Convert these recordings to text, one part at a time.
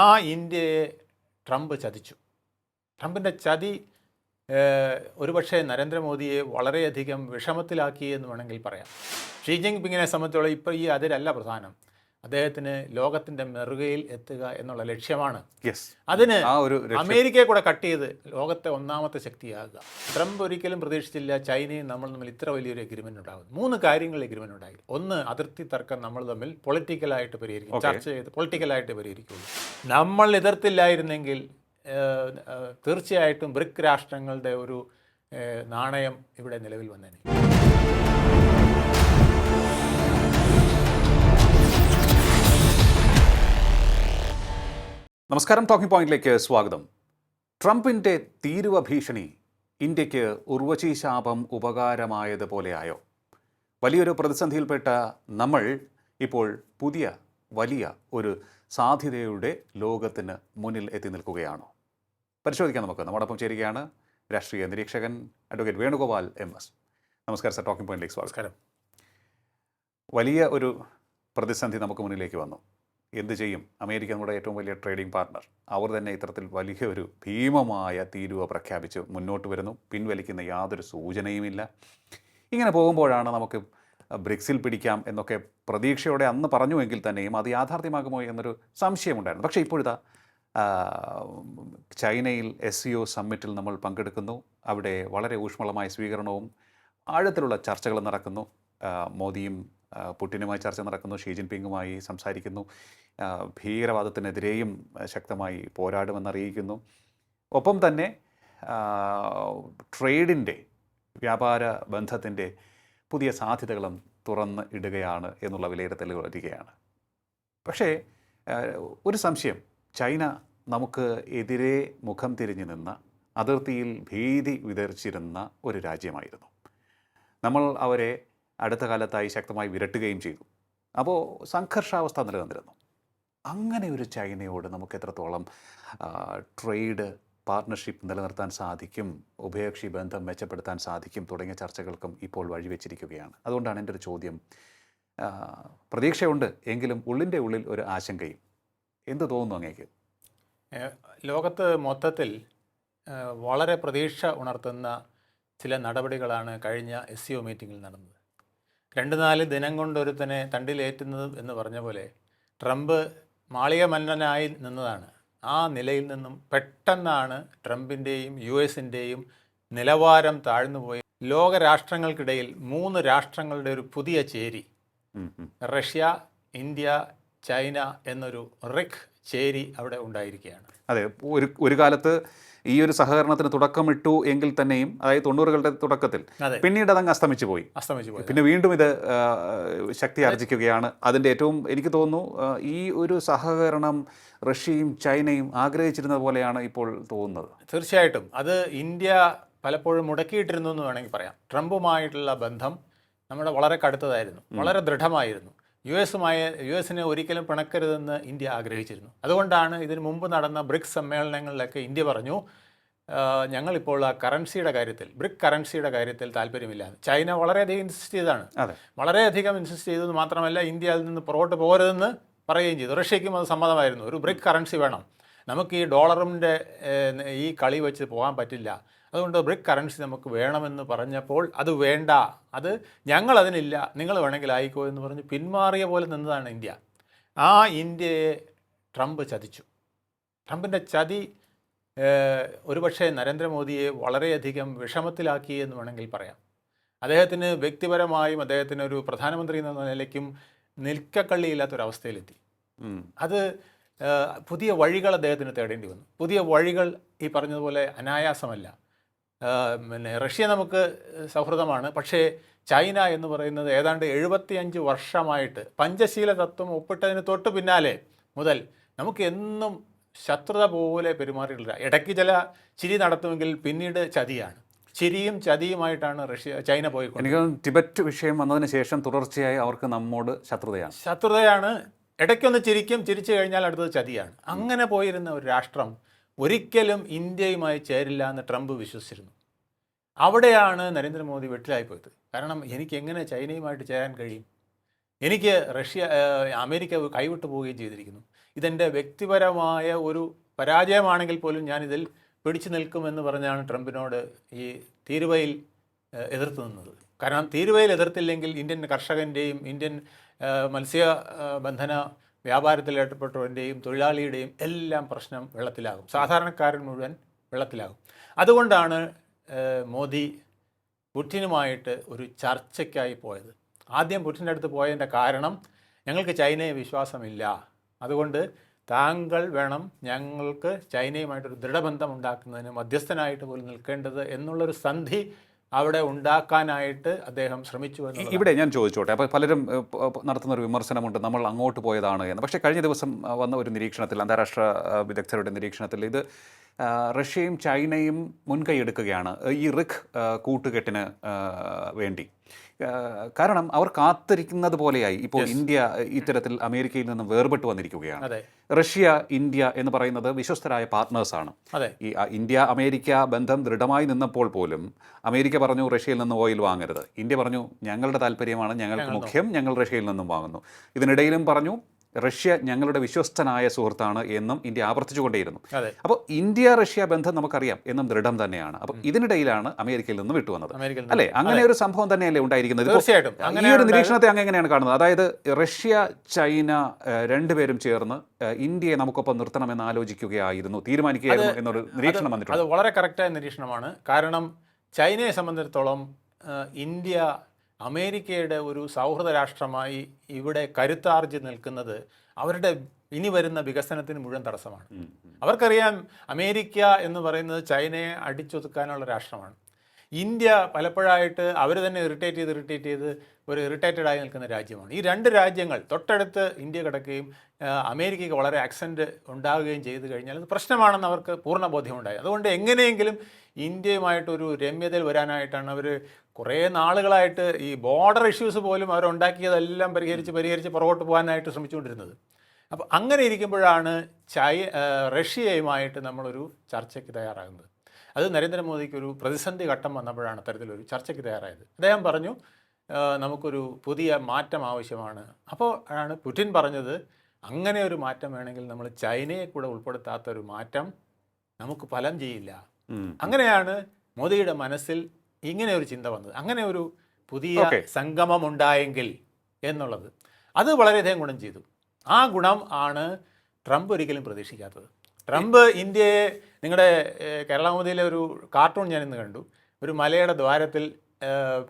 ആ ഇന്ത്യയെ ട്രംപ് ചതിച്ചു. ട്രംപിന്റെ ചതി ഒരുപക്ഷെ നരേന്ദ്രമോദിയെ വളരെയധികം വിഷമത്തിലാക്കി എന്ന് വേണമെങ്കിൽ പറയാം. ഷീ ജിൻപിങ്ങിനെ സംബന്ധിച്ചോളം ഇപ്പോൾ ഈ അതിരല്ല പ്രധാനം. അദ്ദേഹത്തിന് ലോകത്തിന്റെ മെറുകയിൽ എത്തുക എന്നുള്ള ലക്ഷ്യമാണ്. അതിന് അമേരിക്കയെ കൂടെ കട്ട് ചെയ്ത് ലോകത്തെ ഒന്നാമത്തെ ശക്തിയാകുക. ട്രംപ് ഒരിക്കലും പ്രതീക്ഷിച്ചില്ല ചൈനയും നമ്മൾ തമ്മിൽ ഇത്ര വലിയൊരു എഗ്രിമെന്റ് ഉണ്ടാകും. മൂന്ന് കാര്യങ്ങളിൽ എഗ്രിമെന്റ് ഉണ്ടായി ഒന്ന് അതിർത്തി തർക്കം നമ്മൾ തമ്മിൽ പൊളിറ്റിക്കലായിട്ട് പരിഹരിക്കും. ചർച്ച ചെയ്ത് പൊളിറ്റിക്കലായിട്ട് പരിഹരിക്കുള്ളൂ. നമ്മൾ എതിർത്തില്ലായിരുന്നെങ്കിൽ തീർച്ചയായിട്ടും ബ്രിക് രാഷ്ട്രങ്ങളുടെ ഒരു നാണയം ഇവിടെ നിലവിൽ വന്നേനെ. നമസ്കാരം ടോക്കിംഗ് പോയിന്റിലേക്ക് സ്വാഗതം. ട്രംപിന്റെ തീരുവ ഭീഷണി ഇന്ത്യയ്ക്ക് ഉർവശീശാപം ഉപകാരമായതുപോലെയായോ? വലിയൊരു പ്രതിസന്ധിയിൽപ്പെട്ട നമ്മൾ ഇപ്പോൾ പുതിയ വലിയ ഒരു സാധ്യതയുടെ ലോകത്തിന് മുന്നിൽ എത്തി നിൽക്കുകയാണോ? പരിശോധിക്കാം നമുക്ക്. നമ്മോടൊപ്പം ചേരുകയാണ് രാഷ്ട്രീയ നിരീക്ഷകൻ അഡ്വക്കേറ്റ് വേണുഗോപാൽ എം എസ്. നമസ്കാരം സർ. ടോക്കിംഗ് പോയിന്റിലേക്ക് സ്വാഗതം. വലിയ ഒരു പ്രതിസന്ധി നമുക്ക് മുന്നിലേക്ക് വന്നു. എന്ത് ചെയ്യും? അമേരിക്ക നമ്മുടെ ഏറ്റവും വലിയ ട്രേഡിംഗ് പാർട്ണർ അവർ തന്നെ ഇത്തരത്തിൽ വലിയ ഒരു ഭീമമായ തീരുവ പ്രഖ്യാപിച്ച് മുന്നോട്ട് വരുന്നു. പിൻവലിക്കുന്ന യാതൊരു സൂചനയുമില്ല. ഇങ്ങനെ പോകുമ്പോഴാണ് നമുക്ക് ബ്രിക്സിൽ പിടിക്കാം എന്നൊക്കെ പ്രതീക്ഷയോടെ അന്ന് പറഞ്ഞുവെങ്കിൽ തന്നെയും അത് യാഥാർത്ഥ്യമാകുമോ എന്നൊരു സംശയമുണ്ടായിരുന്നു. പക്ഷേ ഇപ്പോഴിതാ ചൈനയിൽ എസ് സി ഒ സമ്മിറ്റിൽ നമ്മൾ പങ്കെടുക്കുന്നു. അവിടെ വളരെ ഊഷ്മളമായ സ്വീകരണവും ആഴത്തിലുള്ള ചർച്ചകൾ നടക്കുന്നു. മോദിയും പുടിനുമായി ചർച്ച നടക്കുന്നു ഷീ ജിൻപിങ്ങുമായി സംസാരിക്കുന്നു. ഭീകരവാദത്തിനെതിരെയും ശക്തമായി പോരാടുമെന്നറിയിക്കുന്നു. ഒപ്പം തന്നെ ട്രേഡിന്റെ വ്യാപാര ബന്ധത്തിന്റെ പുതിയ സാധ്യതകളും തുറന്ന് ഇടുകയാണ് എന്നുള്ള വിലയിരുത്തലുകൾ വരികയാണ്. പക്ഷേ ഒരു സംശയം. ചൈന നമുക്ക് എതിരെ മുഖം തിരിഞ്ഞു നിന്ന അതിർത്തിയിൽ ഭീതി വിതറിച്ചിരുന്ന ഒരു രാജ്യമായിരുന്നു. നമ്മൾ അവരെ അടുത്ത കാലത്തായി ശക്തമായി വിരട്ടുകയും ചെയ്തു. അപ്പോൾ സംഘർഷാവസ്ഥ നിലനിന്നിരുന്നു. അങ്ങനെ ഒരു ചൈനയോട് നമുക്ക് എത്രത്തോളം ട്രേഡ് പാർട്ണർഷിപ്പ് നിലനിർത്താൻ സാധിക്കും ഉഭയകക്ഷി ബന്ധം മെച്ചപ്പെടുത്താൻ സാധിക്കും തുടങ്ങിയ ചർച്ചകൾക്കും ഇപ്പോൾ വഴിവെച്ചിരിക്കുകയാണ്. അതുകൊണ്ടാണ് എന്റെ ഒരു ചോദ്യം. പ്രതീക്ഷയുണ്ട് എങ്കിലും ഉള്ളിന്റെ ഉള്ളിൽ ഒരു ആശങ്കയും. എന്ത് തോന്നുന്നു അങ്ങേക്ക്? ലോകത്ത് മൊത്തത്തിൽ വളരെ പ്രതീക്ഷ ഉണർത്തുന്ന ചില നടപടികളാണ് കഴിഞ്ഞ എസ് സി ഒ മീറ്റിങ്ങിൽ നടന്നത്. രണ്ട് നാല് ദിനം കൊണ്ടൊരുത്തനെ തണ്ടിലേറ്റുന്നത് എന്ന് പറഞ്ഞ പോലെ ട്രംപ് മാളിക മന്നനായി നിന്നതാണ്. ആ നിലയിൽ നിന്നും പെട്ടെന്നാണ് ട്രംപിന്റെയും യു എസിന്റെയും നിലവാരം താഴ്ന്നുപോയി ലോകരാഷ്ട്രങ്ങൾക്കിടയിൽ മൂന്ന് രാഷ്ട്രങ്ങളുടെ ഒരു പുതിയ ചേരി. റഷ്യ ഇന്ത്യ ചൈന എന്നൊരു റിക് ചേരി അവിടെ ഉണ്ടായിരിക്കുകയാണ്. അതെ ഒരു ഒരു കാലത്ത് ഈ ഒരു സഹകരണത്തിന് തുടക്കമിട്ടു എങ്കിൽ തന്നെയും അതായത് തൊണ്ണൂറുകളുടെ തുടക്കത്തിൽ പിന്നീട് അതങ്ങ് അസ്തമിച്ചു പോയി. അസ്തമിച്ചു പോയി. പിന്നെ വീണ്ടും ഇത് ശക്തി ആർജിക്കുകയാണ്. അതിന്റെ ഏറ്റവും എനിക്ക് തോന്നുന്നു ഈ ഒരു സഹകരണം റഷ്യയും ചൈനയും ആഗ്രഹിച്ചിരുന്നത് പോലെയാണ് ഇപ്പോൾ തോന്നുന്നത്. തീർച്ചയായിട്ടും. അത് ഇന്ത്യ പലപ്പോഴും മുടക്കിയിട്ടിരുന്നു എന്ന് വേണമെങ്കിൽ പറയാം. ട്രംപുമായിട്ടുള്ള ബന്ധം നമ്മുടെ വളരെ കടുത്തതായിരുന്നു. വളരെ ദൃഢമായിരുന്നു. യു എസുമായ യു എസിനെ ഒരിക്കലും പിണക്കരുതെന്ന് ഇന്ത്യ ആഗ്രഹിച്ചിരുന്നു. അതുകൊണ്ടാണ് ഇതിന് മുമ്പ് നടന്ന ബ്രിക്സ് സമ്മേളനങ്ങളിലൊക്കെ ഇന്ത്യ പറഞ്ഞു "ആ, ഞങ്ങളിപ്പോൾ ആ കറൻസിയുടെ കാര്യത്തിൽ ബ്രിക് കറൻസിയുടെ കാര്യത്തിൽ താല്പര്യമില്ല. ചൈന വളരെയധികം ഇൻസിസ്റ്റ് ചെയ്താണ് വളരെയധികം ഇൻസിസ്റ്റ് ചെയ്തത് മാത്രമല്ല ഇന്ത്യ അതിൽ നിന്ന് പുറകോട്ട് പോകരുതെന്ന് പറയുകയും ചെയ്തു. റഷ്യയ്ക്കും അത് സമ്മതമായിരുന്നു. ഒരു ബ്രിക് കറൻസി വേണം. നമുക്ക് ഈ ഡോളറിന്റെ ഈ കളി വെച്ച് പോകാൻ പറ്റില്ല. അതുകൊണ്ട് ബ്രിക് കറൻസി നമുക്ക് വേണമെന്ന് പറഞ്ഞപ്പോൾ അത് വേണ്ട. അത് ഞങ്ങൾ അതിനില്ല നിങ്ങൾ വേണമെങ്കിൽ ആയിക്കോ എന്ന് പറഞ്ഞ് പിന്മാറിയ പോലെ നിന്നതാണ് ഇന്ത്യ. ആ ഇന്ത്യയെ ട്രംപ് ചതിച്ചു. ട്രംപിന്റെ ചതി ഒരുപക്ഷെ നരേന്ദ്രമോദിയെ വളരെയധികം വിഷമത്തിലാക്കി എന്ന് വേണമെങ്കിൽ പറയാം. അദ്ദേഹത്തിന് വ്യക്തിപരമായും അദ്ദേഹത്തിന് ഒരു പ്രധാനമന്ത്രി എന്ന നിലയ്ക്കും നിൽക്കക്കള്ളിയില്ലാത്തൊരവസ്ഥയിലെത്തി. അത് പുതിയ വഴികൾ അദ്ദേഹത്തിന് തേടേണ്ടി വന്നു. പുതിയ വഴികൾ ഈ പറഞ്ഞതുപോലെ അനായാസമല്ല. പിന്നെ റഷ്യ നമുക്ക് സൗഹൃദമാണ്. പക്ഷേ ചൈന എന്ന് പറയുന്നത് ഏതാണ്ട് എഴുപത്തിയഞ്ച് വർഷമായിട്ട് പഞ്ചശീല തത്വം ഒപ്പിട്ടതിന് തൊട്ട് പിന്നാലെ മുതൽ നമുക്ക് എന്നും ശത്രുത പോലെ പെരുമാറിയിട്ടില്ല. ഇടയ്ക്ക് ചില ചിരി നടത്തുമെങ്കിൽ പിന്നീട് ചതിയാണ്. ചിരിയും ചതിയുമായിട്ടാണ് റഷ്യ ചൈന പോയിക്കൊണ്ട് എനിക്ക് ടിബറ്റ് വിഷയം വന്നതിന് ശേഷം തുടർച്ചയായി അവർക്ക് നമ്മോട് ശത്രുതയാണ്. ശത്രുതയാണ്. ഇടയ്ക്കൊന്ന് ചിരിക്കും ചിരിച്ചു കഴിഞ്ഞാൽ അടുത്തത് ചതിയാണ്. അങ്ങനെ പോയിരുന്ന ഒരു രാഷ്ട്രം ഒരിക്കലും ഇന്ത്യയുമായി ചേരില്ല എന്ന് ട്രംപ് വിശ്വസിച്ചിരുന്നു. അവിടെയാണ് നരേന്ദ്രമോദി വെട്ടിലായിപ്പോയത് കാരണം എനിക്ക് എങ്ങനെ ചൈനയുമായിട്ട് ചേരാൻ കഴിയും? എനിക്ക് റഷ്യ അമേരിക്ക കൈവിട്ടു പോവുകയും ചെയ്തിരിക്കുന്നു. ഇതെന്റെ വ്യക്തിപരമായ ഒരു പരാജയമാണെങ്കിൽ പോലും ഞാനിതിൽ പിടിച്ചു നിൽക്കുമെന്ന് പറഞ്ഞാണ് ട്രംപിനോട് ഈ തീരുവയിൽ എതിർത്ത് നിന്നത്. കാരണം തീരുവയിൽ എതിർത്തില്ലെങ്കിൽ ഇന്ത്യൻ കർഷകന്റെയും ഇന്ത്യൻ മത്സ്യ ബന്ധന വ്യാപാരത്തിൽ ഏർപ്പെട്ടവന്റെയും തൊഴിലാളിയുടെയും എല്ലാം പ്രശ്നം വെള്ളത്തിലാകും. സാധാരണക്കാരൻ മുഴുവൻ വെള്ളത്തിലാകും. അതുകൊണ്ടാണ് മോദി പുടിനുമായിട്ട് ഒരു ചർച്ചയ്ക്കായി പോയത്. ആദ്യം പുടിന്റെ അടുത്ത് പോയതിന്റെ കാരണം ഞങ്ങൾക്ക് ചൈനയെ വിശ്വാസമില്ല. അതുകൊണ്ട് താങ്കൾ വേണം ഞങ്ങൾക്ക് ചൈനയുമായിട്ടൊരു ദൃഢബന്ധം ഉണ്ടാക്കുന്നതിന് മധ്യസ്ഥനായിട്ട് പോലും നിൽക്കേണ്ടത് എന്നുള്ളൊരു സന്ധി അവിടെ ഉണ്ടാക്കാനായിട്ട് അദ്ദേഹം ശ്രമിച്ചു ഇവിടെ ഞാൻ ചോദിച്ചോട്ടെ. അപ്പോൾ പലരും നടത്തുന്ന ഒരു വിമർശനമുണ്ട്. നമ്മൾ അങ്ങോട്ട് പോയതാണ് എന്ന്. പക്ഷേ കഴിഞ്ഞ ദിവസം വന്ന ഒരു നിരീക്ഷണത്തിൽ അന്താരാഷ്ട്ര വിദഗ്ധരുടെ നിരീക്ഷണത്തിൽ ഇത് റഷ്യയും ചൈനയും മുൻകൈ എടുക്കുകയാണ് ഈ റിഖ് കൂട്ടുകെട്ടിന് വേണ്ടി. കാരണം അവർ കാത്തിരിക്കുന്നത് പോലെയായി. ഇപ്പോൾ ഇന്ത്യ ഇത്തരത്തിൽ അമേരിക്കയിൽ നിന്നും വേർപെട്ട് വന്നിരിക്കുകയാണ്. റഷ്യ ഇന്ത്യ എന്ന് പറയുന്നത് വിശ്വസ്തരായ പാർട്ട്നേഴ്സാണ് ഈ ഇന്ത്യ അമേരിക്ക ബന്ധം ദൃഢമായി നിന്നപ്പോൾ പോലും അമേരിക്ക പറഞ്ഞു റഷ്യയിൽ നിന്ന് ഓയിൽ വാങ്ങരുത്. ഇന്ത്യ പറഞ്ഞു ഞങ്ങളുടെ താല്പര്യമാണ് ഞങ്ങൾക്ക് മുഖ്യം ഞങ്ങൾ റഷ്യയിൽ നിന്നും വാങ്ങുന്നു. ഇതിനിടയിലും പറഞ്ഞു റഷ്യ ഞങ്ങളുടെ വിശ്വസ്തനായ സുഹൃത്താണ് എന്നും ഇന്ത്യ ആവർത്തിച്ചുകൊണ്ടേയിരുന്നു. അപ്പോൾ ഇന്ത്യ റഷ്യ ബന്ധം നമുക്കറിയാം എന്നും ദൃഢം തന്നെയാണ്. അപ്പോൾ ഇതിനിടയിലാണ് അമേരിക്കയിൽ നിന്ന് വിട്ടുവന്നത്. അല്ലെ? അല്ലേ അങ്ങനെ ഒരു സംഭവം തന്നെയല്ലേ ഉണ്ടായിരിക്കുന്നത്. തീർച്ചയായിട്ടും. ഈ ഒരു നിരീക്ഷണത്തെ അങ്ങ് എങ്ങനെയാണ് കാണുന്നത്? അതായത് റഷ്യ ചൈന രണ്ടുപേരും ചേർന്ന് ഇന്ത്യയെ നമുക്കൊപ്പം നിർത്തണമെന്ന് ആലോചിക്കുകയായിരുന്നു തീരുമാനിക്കുകയായിരുന്നു എന്നൊരു നിരീക്ഷണം വന്നിട്ടുണ്ട്. അത് വളരെ കറക്റ്റായ നിരീക്ഷണമാണ്. കാരണം ചൈനയെ സംബന്ധിച്ചിടത്തോളം ഇന്ത്യ അമേരിക്കയുടെ ഒരു സൗഹൃദ രാഷ്ട്രമായി ഇവിടെ കരുത്താർജി നിൽക്കുന്നത് അവരുടെ ഇനി വരുന്ന വികസനത്തിന് മുഴുവൻ തടസ്സമാണ്. അവർക്കറിയാം അമേരിക്ക എന്ന് പറയുന്നത് ചൈനയെ അടിച്ചൊതുക്കാനുള്ള രാഷ്ട്രമാണ്. ഇന്ത്യ പലപ്പോഴായിട്ട് അവർ തന്നെ ഇറിറ്റേറ്റ് ചെയ്ത് ഇറിറ്റേറ്റ് ചെയ്ത് ഒരു ഇറിറ്റേറ്റഡ് ആയി നിൽക്കുന്ന രാജ്യമാണ്. ഈ രണ്ട് രാജ്യങ്ങൾ തൊട്ടടുത്ത് ഇന്ത്യ കിടക്കുകയും അമേരിക്കയ്ക്ക് വളരെ ആക്സെന്റ് ഉണ്ടാവുകയും ചെയ്തു കഴിഞ്ഞാൽ അത് പ്രശ്നമാണെന്ന് അവർക്ക് പൂർണ ബോധ്യമുണ്ടായി. അതുകൊണ്ട് എങ്ങനെയെങ്കിലും ഇന്ത്യയുമായിട്ടൊരു രമ്യതയിൽ വരാനായിട്ടാണ് അവർ കുറേ നാളുകളായിട്ട് ഈ ബോർഡർ ഇഷ്യൂസ് പോലും അവരുണ്ടാക്കിയതെല്ലാം പരിഹരിച്ച് പരിഹരിച്ച് പുറകോട്ട് പോകാനായിട്ട് ശ്രമിച്ചുകൊണ്ടിരുന്നത്. അപ്പോൾ അങ്ങനെ ഇരിക്കുമ്പോഴാണ് ചൈ റഷ്യയുമായിട്ട് നമ്മളൊരു ചർച്ചയ്ക്ക് തയ്യാറാകുന്നത്. അത് നരേന്ദ്രമോദിക്ക് ഒരു പ്രതിസന്ധി ഘട്ടം വന്നപ്പോഴാണ് അത്തരത്തിലൊരു ചർച്ചയ്ക്ക് തയ്യാറായത്. അദ്ദേഹം പറഞ്ഞു നമുക്കൊരു പുതിയ മാറ്റം ആവശ്യമാണ്. അപ്പോൾ ആണ് പുടിൻ പറഞ്ഞത് അങ്ങനെ ഒരു മാറ്റം വേണമെങ്കിൽ നമ്മൾ ചൈനയെ കൂടെ ഉൾപ്പെടുത്താത്ത ഒരു മാറ്റം നമുക്ക് ഫലം ചെയ്യില്ല. അങ്ങനെയാണ് മോദിയുടെ മനസ്സിൽ ഇങ്ങനെ ഒരു ചിന്ത വന്നത്. അങ്ങനെ ഒരു പുതിയ. സംഗമം ഉണ്ടായെങ്കിൽ എന്നുള്ളത്. അത് വളരെയധികം ഗുണം ചെയ്തു. ആ ഗുണം ആണ് ട്രംപ് ഒരിക്കലും പ്രതീക്ഷിക്കാത്തത്. ട്രംപ് ഇന്ത്യയെ നിങ്ങളുടെ ഏഹ്, കേരളമോദിയിലെ ഒരു കാർട്ടൂൺ ഞാൻ ഇന്ന് കണ്ടു. ഒരു മലയുടെ ദ്വാരത്തിൽ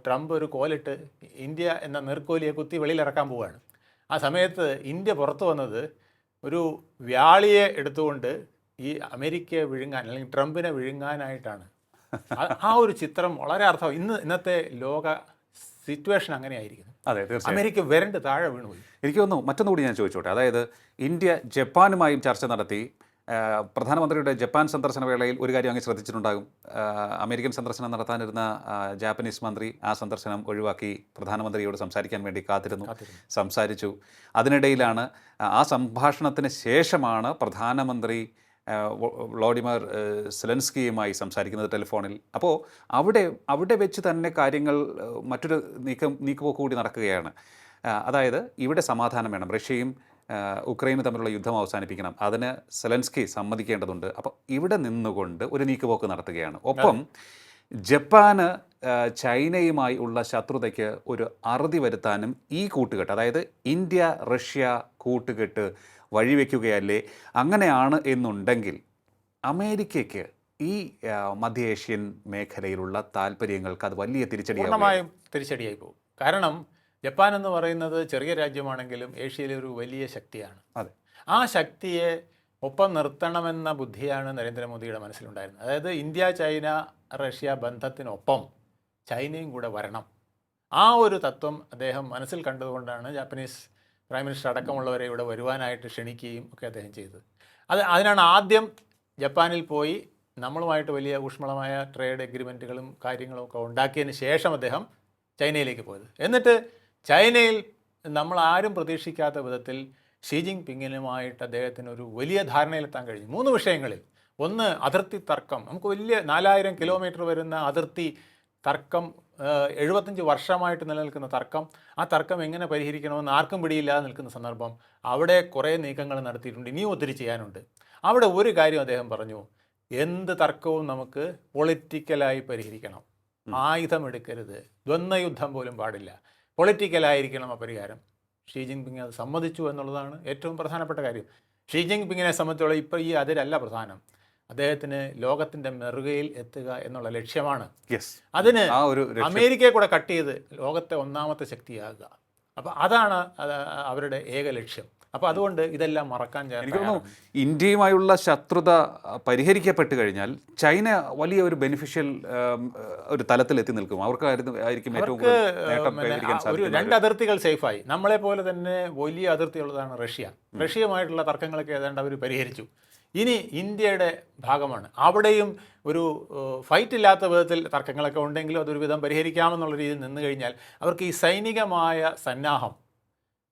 ട്രംപ് ഒരു കോലിട്ട് ഇന്ത്യ എന്ന നീർക്കോലിയെ കുത്തി വെളിയിലിറക്കാൻ പോവുകയാണ്. ആ സമയത്ത് ഇന്ത്യ പുറത്തു വന്നത് ഒരു വ്യാളിയെ എടുത്തുകൊണ്ട് ഈ അമേരിക്കയെ വിഴുങ്ങാൻ അല്ലെങ്കിൽ ട്രംപിനെ വിഴുങ്ങാനായിട്ടാണ്. ആ- ഒരു ചിത്രം വളരെ അർത്ഥം. ഇന്ന് ഇന്നത്തെ ലോക സിറ്റുവേഷൻ അങ്ങനെയായിരിക്കുന്നു. അതെ തീർച്ചയായും. അമേരിക്ക വരണ്ട് താഴെ വീണുപോയി. എനിക്ക് തോന്നുന്നു മറ്റൊന്നുകൂടി ഞാൻ ചോദിച്ചോട്ടെ. അതായത് ഇന്ത്യ ജപ്പാനുമായും ചർച്ച നടത്തി. പ്രധാനമന്ത്രിയുടെ ജപ്പാൻ സന്ദർശന വേളയിൽ ഒരു കാര്യം അങ്ങ് ശ്രദ്ധിച്ചിട്ടുണ്ടാകും. അമേരിക്കൻ സന്ദർശനം നടത്താനിരുന്ന ജാപ്പനീസ് മന്ത്രി ആ സന്ദർശനം ഒഴിവാക്കി പ്രധാനമന്ത്രിയോട് സംസാരിക്കാൻ വേണ്ടി കാത്തിരുന്നു. സംസാരിച്ചു. അതിനിടയിലാണ് ആ, സംഭാഷണത്തിന് ശേഷമാണ് പ്രധാനമന്ത്രി വ്ളാഡിമിർ സെലൻസ്കിയുമായി സംസാരിക്കുന്നത് ടെലിഫോണിൽ. അപ്പോൾ അവിടെ അവിടെ വെച്ച് തന്നെ കാര്യങ്ങൾ മറ്റൊരു നീക്കം നീക്കുപോക്ക് കൂടി നടക്കുകയാണ്. അതായത് ഇവിടെ സമാധാനം വേണം. റഷ്യയും ഉക്രൈനും തമ്മിലുള്ള യുദ്ധം അവസാനിപ്പിക്കണം. അതിന് സെലൻസ്കി സമ്മതിക്കേണ്ടതുണ്ട്. അപ്പോൾ ഇവിടെ നിന്നുകൊണ്ട് ഒരു നീക്കുപോക്ക് നടത്തുകയാണ്. ഒപ്പം ജപ്പാന് ചൈനയുമായി ഉള്ള ശത്രുതയ്ക്ക് ഒരു അറുതി വരുത്താനും ഈ കൂട്ടുകെട്ട് അതായത് ഇന്ത്യ റഷ്യ കൂട്ടുകെട്ട് വഴിവെക്കുകയല്ലേ? അങ്ങനെയാണ് എന്നുണ്ടെങ്കിൽ അമേരിക്കയ്ക്ക് ഈ മധ്യേഷ്യൻ മേഖലയിലുള്ള താല്പര്യങ്ങൾക്ക് അത് വലിയ തിരിച്ചടിയാകും പൂർണമായും തിരിച്ചടിയായി പോകും. കാരണം ജപ്പാൻ എന്ന് പറയുന്നത് ചെറിയ രാജ്യമാണെങ്കിലും ഏഷ്യയിലെ ഒരു വലിയ ശക്തിയാണ്. അതെ. ആ ശക്തിയെ ഒപ്പം നിർത്തണമെന്ന ബുദ്ധിയാണ് നരേന്ദ്രമോദിയുടെ മനസ്സിലുണ്ടായിരുന്നത്. അതായത് ഇന്ത്യ ചൈന റഷ്യ ബന്ധത്തിനൊപ്പം ചൈനയും കൂടെ വരണം. ആ ഒരു തത്വം അദ്ദേഹം മനസ്സിൽ കണ്ടതുകൊണ്ടാണ് ജാപ്പനീസ് പ്രൈം മിനിസ്റ്റർ അടക്കമുള്ളവരെ ഇവിടെ വരുവാനായിട്ട് ക്ഷണിക്കുകയും ഒക്കെ അദ്ദേഹം ചെയ്തത്. അത് അതിനാണ് ആദ്യം ജപ്പാനിൽ പോയി നമ്മളുമായിട്ട് വലിയ ഊഷ്മളമായ ട്രേഡ് എഗ്രിമെന്റുകളും കാര്യങ്ങളും ഒക്കെ ഉണ്ടാക്കിയതിന് ശേഷം അദ്ദേഹം ചൈനയിലേക്ക് പോയത്. എന്നിട്ട് ചൈനയിൽ നമ്മൾ ആരും പ്രതീക്ഷിക്കാത്ത വിധത്തിൽ ഷീ ജിങ് പിങ്ങിനുമായിട്ട് അദ്ദേഹത്തിന് ഒരു വലിയ ധാരണയിലെത്താൻ കഴിഞ്ഞു. മൂന്ന് വിഷയങ്ങളിൽ. ഒന്ന് അതിർത്തി തർക്കം. നമുക്ക് വലിയ നാലായിരം കിലോമീറ്റർ വരുന്ന അതിർത്തി തർക്കം എഴുപത്തഞ്ച് വർഷമായിട്ട് നിലനിൽക്കുന്ന തർക്കം ആ തർക്കം എങ്ങനെ പരിഹരിക്കണമെന്ന് ആർക്കും പിടിയില്ലാതെ നിൽക്കുന്ന സന്ദർഭം അവിടെ കുറേ നീക്കങ്ങൾ നടത്തിയിട്ടുണ്ട് ഇനിയും ഒത്തിരി ചെയ്യാനുണ്ട്. അവിടെ ഒരു കാര്യം അദ്ദേഹം പറഞ്ഞു എന്ത് തർക്കവും നമുക്ക് പൊളിറ്റിക്കലായി പരിഹരിക്കണം. ആയുധം എടുക്കരുത് ദ്വന്ദ്വയുദ്ധം പോലും പാടില്ല. പൊളിറ്റിക്കലായിരിക്കണം ആ പരിഹാരം. ഷീ ജിൻപിങ് അത് സമ്മതിച്ചു എന്നുള്ളതാണ് ഏറ്റവും പ്രധാനപ്പെട്ട കാര്യം. ഷീ ജിൻപിങ്ങിനെ സംബന്ധിച്ചോളം ഇപ്പോൾ ഈ അതിരല്ല പ്രധാനം. അദ്ദേഹത്തിന് ലോകത്തിന്റെ മെറുകയിൽ എത്തുക എന്നുള്ള ലക്ഷ്യമാണ്. അതിന് അമേരിക്കയെ കൂടെ കട്ട് ചെയ്ത് ലോകത്തെ ഒന്നാമത്തെ ശക്തിയാകുക. അപ്പോൾ അതാണ് അവരുടെ ഏക ലക്ഷ്യം. അപ്പോൾ അതുകൊണ്ട് ഇതെല്ലാം മറക്കാൻ എനിക്ക് തോന്നുന്നു ഇന്ത്യയുമായുള്ള ശത്രുത പരിഹരിക്കപ്പെട്ട് കഴിഞ്ഞാൽ ചൈന വലിയ ഒരു ബെനിഫിഷ്യൽ ഒരു തലത്തിൽ എത്തി നിൽക്കും. അവർക്ക് ആയിരിക്കും ഏറ്റവും ഒരു രണ്ട് അതിർത്തികൾ സേഫായി. നമ്മളെ പോലെ തന്നെ വലിയ അതിർത്തിയുള്ളതാണ് റഷ്യ. റഷ്യയുമായിട്ടുള്ള തർക്കങ്ങളൊക്കെ ഏതാണ്ട് അവർ പരിഹരിച്ചു. ഇനി ഇന്ത്യയുടെ ഭാഗമാണ്. അവിടെയും ഒരു ഫൈറ്റ് ഇല്ലാത്ത വിധത്തിൽ തർക്കങ്ങളൊക്കെ ഉണ്ടെങ്കിലും അതൊരു വിധം പരിഹരിക്കാമെന്നുള്ള രീതിയിൽ നിന്ന് കഴിഞ്ഞാൽ അവർക്ക് ഈ സൈനികമായ സന്നാഹം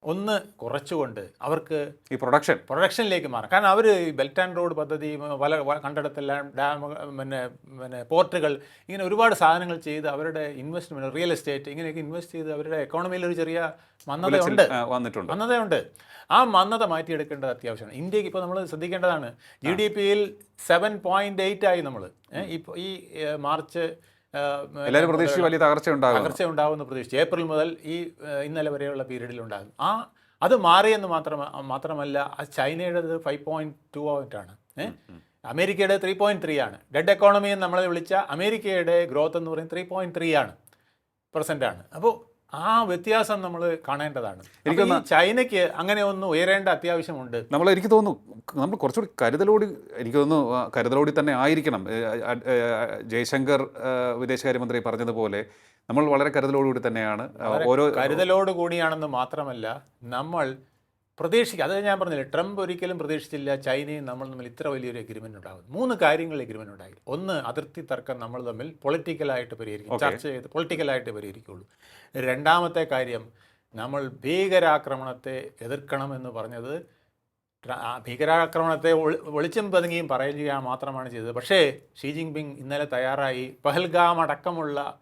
ഒന്ന് കുറച്ചുകൊണ്ട് അവർക്ക് ഈ പ്രൊഡക്ഷൻ പ്രൊഡക്ഷനിലേക്ക് മാറാം. കാരണം അവർ ഈ ബെൽറ്റ് ആൻഡ് റോഡ് പദ്ധതി പല കണ്ടെടുത്തല്ല ഡാം പിന്നെ പിന്നെ പോർട്ടുകൾ ഇങ്ങനെ ഒരുപാട് സാധനങ്ങൾ ചെയ്ത് അവരുടെ ഇൻവെസ്റ്റ്മെന്റ് റിയൽ എസ്റ്റേറ്റ് ഇങ്ങനെയൊക്കെ ഇൻവെസ്റ്റ് ചെയ്ത് അവരുടെ എക്കോണമിയിൽ ഒരു ചെറിയ മന്ദതയുണ്ട്. വന്നിട്ടുണ്ട്. മന്ദതയുണ്ട്. ആ മന്ദത മാറ്റിയെടുക്കേണ്ടത് അത്യാവശ്യമാണ്. ഇന്ത്യയ്ക്ക് ഇപ്പോൾ നമ്മൾ ശ്രദ്ധിക്കേണ്ടതാണ് ജി ഡി പിയിൽ സെവൻ പോയിന്റ് എയ്റ്റ് ആയി നമ്മൾ ഇപ്പോൾ ഈ മാർച്ച് എല്ലാവരും പ്രതീക്ഷിച്ച് വലിയ തകർച്ച ഉണ്ടാകും തകർച്ച ഉണ്ടാകുമെന്ന് പ്രതീക്ഷിച്ചു. ഏപ്രിൽ മുതൽ ഈ ഇന്നലെ വരെയുള്ള പീരീഡിൽ ഉണ്ടാകും. ആ അത് മാറിയെന്ന് മാത്രം മാത്രമല്ല ആ ചൈനയുടേത് ഫൈവ് പോയിന്റ് ടു പോയിന്റ് ആണ്. അമേരിക്കയുടെ ത്രീ പോയിന്റ് ത്രീ ആണ്. ഡെഡ് എക്കോണമി എന്ന് നമ്മളെ വിളിച്ച അമേരിക്കയുടെ ഗ്രോത്ത് എന്ന് പറയുന്നത് ത്രീ പോയിന്റ് ത്രീ ആണ്. പെർസെന്റ് ആണ്. അപ്പോൾ ആ വ്യത്യാസം നമ്മൾ കാണേണ്ടതാണ്. എനിക്ക് ചൈനയ്ക്ക് അങ്ങനെ ഒന്ന് ഉയരേണ്ട അത്യാവശ്യമുണ്ട്. നമ്മൾ എനിക്ക് തോന്നുന്നു നമ്മൾ കുറച്ചുകൂടി കരുതലോടി എനിക്ക് തോന്നുന്നു കരുതലോടി തന്നെ ആയിരിക്കണം. ജയശങ്കർ വിദേശകാര്യമന്ത്രി പറഞ്ഞതുപോലെ നമ്മൾ വളരെ കരുതലോടുകൂടി തന്നെയാണ്. ഓരോ കരുതലോട് കൂടിയാണെന്ന് മാത്രമല്ല നമ്മൾ പ്രതീക്ഷിക്കുക അത് ഞാൻ പറഞ്ഞില്ല ട്രംപ് ഒരിക്കലും പ്രതീക്ഷിച്ചില്ല ചൈനയും നമ്മൾ തമ്മിൽ ഇത്ര വലിയൊരു എഗ്രിമെന്റ് ഉണ്ടാകും മൂന്ന് കാര്യങ്ങൾ എഗ്രിമെന്റ് ഉണ്ടായി ഒന്ന് അതിർത്തി തർക്കം നമ്മൾ തമ്മിൽ പൊളിറ്റിക്കലായിട്ട് പരിഹരിക്കും. ചർച്ച ചെയ്ത് പൊളിറ്റിക്കലായിട്ട് പരിഹരിക്കുള്ളൂ. രണ്ടാമത്തെ കാര്യം നമ്മൾ ഭീകരാക്രമണത്തെ എതിർക്കണം എന്ന് പറഞ്ഞത് ഭീകരാക്രമണത്തെ ഒളി- വെളിച്ചം പതുങ്ങിയും പറയുക മാത്രമാണ് ചെയ്തത്. പക്ഷേ ഷീ ജിൻപിങ് ഇന്നലെ തയ്യാറായി. പഹൽഗാം അടക്കമുള്ള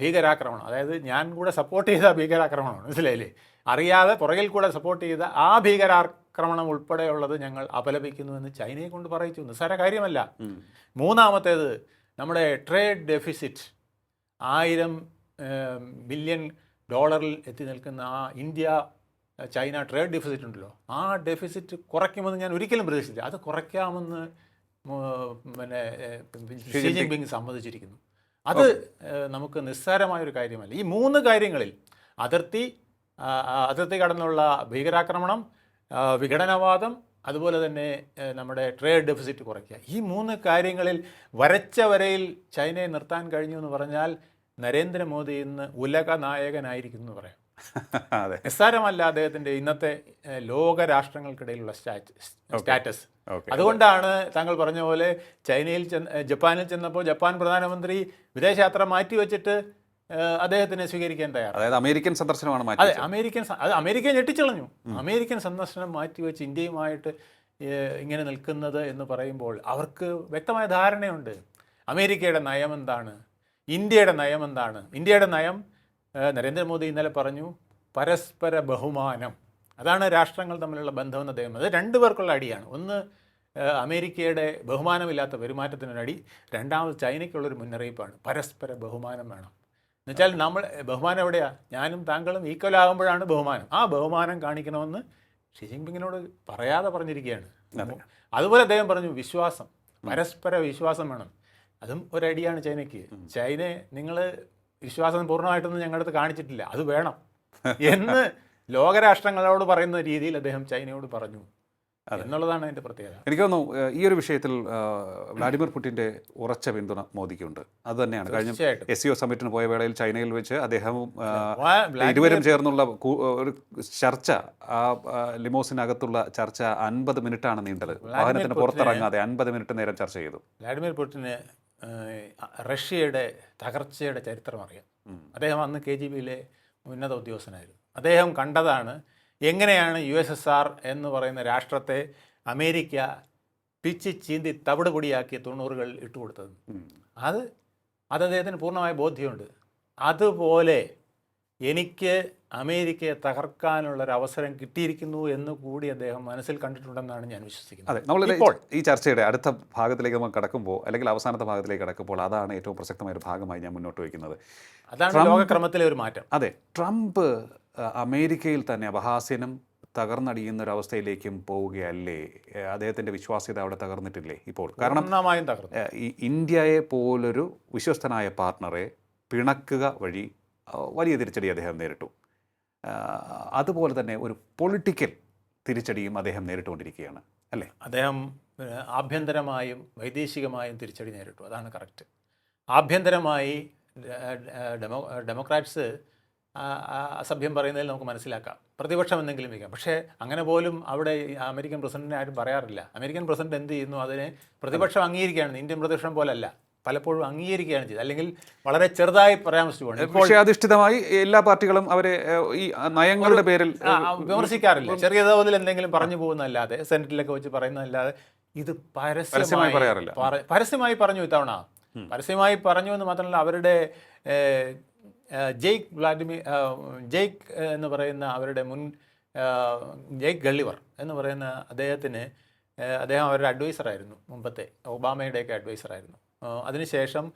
ഭീകരാക്രമണം അതായത് ഞാൻ കൂടെ സപ്പോർട്ട് ചെയ്ത ഭീകരാക്രമണമാണ് മനസ്സിലായില്ലേ? അറിയാതെ പുറകിൽ കൂടെ സപ്പോർട്ട് ചെയ്ത ആ ഭീകരാക്രമണം ഉൾപ്പെടെയുള്ളത് ഞങ്ങൾ അപലപിക്കുന്നുവെന്ന് ചൈനയെ കൊണ്ട് പറയിച്ചു. നിസ്സാര കാര്യമല്ല. മൂന്നാമത്തേത് നമ്മുടെ ട്രേഡ് ഡെഫിസിറ്റ് ആയിരം ബില്യൺ ഡോളറിൽ എത്തി നിൽക്കുന്ന ആ ഇന്ത്യ ചൈന ട്രേഡ് ഡെഫിസിറ്റ് ഉണ്ടല്ലോ. ആ ഡെഫിസിറ്റ് കുറയ്ക്കുമെന്ന് ഞാൻ ഒരിക്കലും പ്രതീക്ഷിച്ചില്ല. അത് കുറയ്ക്കാമെന്ന് പിന്നെ ഷീ ജിൻപിങ്. സമ്മതിച്ചിരിക്കുന്നു. അത് നമുക്ക് നിസ്സാരമായൊരു കാര്യമല്ല. ഈ മൂന്ന് കാര്യങ്ങളിൽ അതിർത്തി അതിർത്തി കടന്നുള്ള ഭീകരാക്രമണം വിഘടനവാദം അതുപോലെ തന്നെ നമ്മുടെ ട്രേഡ് ഡെഫിസിറ്റ് കുറയ്ക്കുക. ഈ മൂന്ന് കാര്യങ്ങളിൽ വരച്ച വരയിൽ ചൈനയെ നിർത്താൻ കഴിഞ്ഞു എന്ന് പറഞ്ഞാൽ നരേന്ദ്രമോദി ഇന്ന് ഉലക നായകനായിരിക്കുന്നു എന്ന് പറയാം. അതെ. നിസ്സാരമല്ല അദ്ദേഹത്തിന്റെ ഇന്നത്തെ ലോക രാഷ്ട്രങ്ങൾക്കിടയിലുള്ള സ്റ്റാറ്റ് സ്റ്റാറ്റസ്. അതുകൊണ്ടാണ് താങ്കൾ പറഞ്ഞ പോലെ ചൈനയിൽ ചെന്ന് ജപ്പാനിൽ ചെന്നപ്പോൾ ജപ്പാൻ പ്രധാനമന്ത്രി വിദേശയാത്ര മാറ്റിവെച്ചിട്ട് അദ്ദേഹത്തിനെ സ്വീകരിക്കാൻ തയ്യാറാണ്. അതായത് അമേരിക്കൻ സന്ദർശനമാണ് അതെ അമേരിക്കൻ അത് അമേരിക്കയെ ഞെട്ടിച്ചളഞ്ഞു. അമേരിക്കൻ സന്ദർശനം മാറ്റിവെച്ച് ഇന്ത്യയുമായിട്ട് ഇങ്ങനെ നിൽക്കുന്നത് എന്ന് പറയുമ്പോൾ അവർക്ക് വ്യക്തമായ ധാരണയുണ്ട്. അമേരിക്കയുടെ നയം എന്താണ്? ഇന്ത്യയുടെ നയം എന്താണ്? ഇന്ത്യയുടെ നയം നരേന്ദ്രമോദി ഇന്നലെ പറഞ്ഞു പരസ്പര ബഹുമാനം. അതാണ് രാഷ്ട്രങ്ങൾ തമ്മിലുള്ള ബന്ധമെന്ന് അദ്ദേഹം അത് രണ്ടു പേർക്കുള്ള അടിയാണ്. ഒന്ന് അമേരിക്കയുടെ ബഹുമാനമില്ലാത്ത പെരുമാറ്റത്തിനൊരടി രണ്ടാമത് ചൈനയ്ക്കുള്ളൊരു മുന്നറിയിപ്പാണ്. പരസ്പര ബഹുമാനം വേണം. എന്നുവെച്ചാൽ നമ്മൾ ബഹുമാനം എവിടെയാ? ഞാനും താങ്കളും ഈക്വൽ ആകുമ്പോഴാണ് ബഹുമാനം. ആ ബഹുമാനം കാണിക്കണമെന്ന് ഷി ജിൻപിങ്ങിനോട് പറയാതെ പറഞ്ഞിരിക്കുകയാണ്. അതുപോലെ അദ്ദേഹം പറഞ്ഞു വിശ്വാസം പരസ്പര വിശ്വാസം വേണം. അതും ഒരു ഒരടിയാണ് ചൈനയ്ക്ക്. ചൈനയെ നിങ്ങൾ വിശ്വാസം പൂർണമായിട്ടൊന്നും ഞങ്ങളുടെ അടുത്ത് കാണിച്ചിട്ടില്ല. അത് വേണം. എന്ന് ലോകരാഷ്ട്രങ്ങളോട് പറയുന്ന രീതിയിൽ അദ്ദേഹം ചൈനയോട് പറഞ്ഞു. എന്നുള്ളതാണ് അതിന്റെ പ്രത്യേകത. എനിക്ക് തോന്നുന്നു ഈ ഒരു വിഷയത്തിൽ വ്ളാഡിമിർ പുടിന്റെ ഉറച്ച പിന്തുണ മോദിക്കുണ്ട്. അത് തന്നെയാണ്. കഴിഞ്ഞ എസ് സിഒ സമ്മിറ്റിന് പോയ വേളയിൽ ചൈനയിൽ വെച്ച് അദ്ദേഹവും ഇരുവരും ചേർന്നുള്ള ഒരു ചർച്ച ആ ആ, ലിമോസിനകത്തുള്ള ചർച്ച അൻപത് ആണ് നീണ്ടത്. വാഹനത്തിന് പുറത്തിറങ്ങാതെ അൻപത് മിനിറ്റ് നേരം ചർച്ച ചെയ്തു. വ്ളാഡിമിർ പുടിന് റഷ്യയുടെ തകർച്ചയുടെ ചരിത്രം അറിയാം അദ്ദേഹം അന്ന് കെ ജി ബിയിലെ ഉന്നത ഉദ്യോഗസ്ഥനായിരുന്നു. അദ്ദേഹം കണ്ടതാണ് എങ്ങനെയാണ് യു എസ് എസ് ആർ എന്ന് പറയുന്ന രാഷ്ട്രത്തെ അമേരിക്ക പിച്ചി ചീന്തി തവിട് പൊടിയാക്കി തൊണ്ണൂറുകൾ ഇട്ടുകൊടുത്തത് അത് അത് അദ്ദേഹത്തിന് പൂർണമായ ബോധ്യമുണ്ട്. അതുപോലെ എനിക്ക് അമേരിക്കയെ തകർക്കാനുള്ള ഒരു അവസരം കിട്ടിയിരിക്കുന്നു എന്ന് കൂടി അദ്ദേഹം മനസ്സിൽ കണ്ടിട്ടുണ്ടെന്നാണ് ഞാൻ വിശ്വസിക്കുന്നത്. അതെ നമ്മൾ ഇപ്പോൾ ഈ ചർച്ചയുടെ അടുത്ത ഭാഗത്തിലേക്ക് നമ്മൾ കടക്കുമ്പോൾ അല്ലെങ്കിൽ അവസാനത്തെ ഭാഗത്തിലേക്ക് കടക്കുമ്പോൾ അതാണ് ഏറ്റവും പ്രസക്തമായ ഒരു ഭാഗമായി ഞാൻ മുന്നോട്ട് വയ്ക്കുന്നത്. അതാണ് ലോകക്രമത്തിലെ ഒരു മാറ്റം. അതെ ട്രംപ് അമേരിക്കയിൽ തന്നെ അപഹാസ്യനും തകർന്നടിയുന്ന ഒരു അവസ്ഥയിലേക്കും പോവുകയല്ലേ അദ്ദേഹത്തിന്റെ വിശ്വാസ്യത അവിടെ തകർന്നിട്ടില്ലേ ഇപ്പോൾ? കാരണം ഇന്ത്യയെ പോലൊരു വിശ്വസ്തനായ പാർട്ണറെ പിണക്കുക വഴി വലിയ തിരിച്ചടി അദ്ദേഹം നേരിട്ടു. അതുപോലെ തന്നെ ഒരു പൊളിറ്റിക്കൽ തിരിച്ചടിയും അദ്ദേഹം നേരിട്ടുകൊണ്ടിരിക്കുകയാണ് അല്ലേ? അദ്ദേഹം ആഭ്യന്തരമായും വൈദേശികമായും തിരിച്ചടി നേരിട്ടു. അതാണ് കറക്റ്റ്. ആഭ്യന്തരമായി ഡെമോ ഡെമോക്രാറ്റ്സ് അസഭ്യം പറയുന്നതിൽ നമുക്ക് മനസ്സിലാക്കാം. പ്രതിപക്ഷം എന്തെങ്കിലും വയ്ക്കാം. പക്ഷേ അങ്ങനെ പോലും അവിടെ അമേരിക്കൻ പ്രസിഡന്റിനെ ആരും പറയാറില്ല. അമേരിക്കൻ പ്രസിഡന്റ് എന്ത് ചെയ്യുന്നു? അതിനെ പ്രതിപക്ഷം അംഗീകരിക്കുകയാണ്. ഇന്ത്യൻ പ്രതിപക്ഷം പോലല്ല. പലപ്പോഴും അംഗീകരിക്കുകയാണ് ചെയ്തത്. അല്ലെങ്കിൽ വളരെ ചെറുതായി പരാമർശിച്ചു വിഷയാധിഷ്ഠിതമായി എല്ലാ പാർട്ടികളും അവരെ ഈ നയങ്ങളുടെ പേരിൽ വിമർശിക്കാറില്ല. ചെറിയ തോതിൽ എന്തെങ്കിലും പറഞ്ഞു പോകുന്നതല്ലാതെ സെനറ്റിലൊക്കെ വെച്ച് പറയുന്നതല്ലാതെ ഇത് പരസ്യമായി പറയാറില്ല. പരസ്യമായി പറഞ്ഞു ഇത്തവണ. പരസ്യമായി പറഞ്ഞു എന്ന് മാത്രമല്ല അവരുടെ ജെയ്ക്ക് വ്ളാഡിമിർ ജെയ്ക്ക് എന്ന് പറയുന്ന അവരുടെ മുൻ ജെയ്ക്ക് ഗള്ളിവർ എന്ന് പറയുന്ന അദ്ദേഹത്തിന് അദ്ദേഹം അവരുടെ അഡ്വൈസറായിരുന്നു മുമ്പത്തെ ഒബാമയുടെയൊക്കെ അഡ്വൈസറായിരുന്നു. അതിനുശേഷം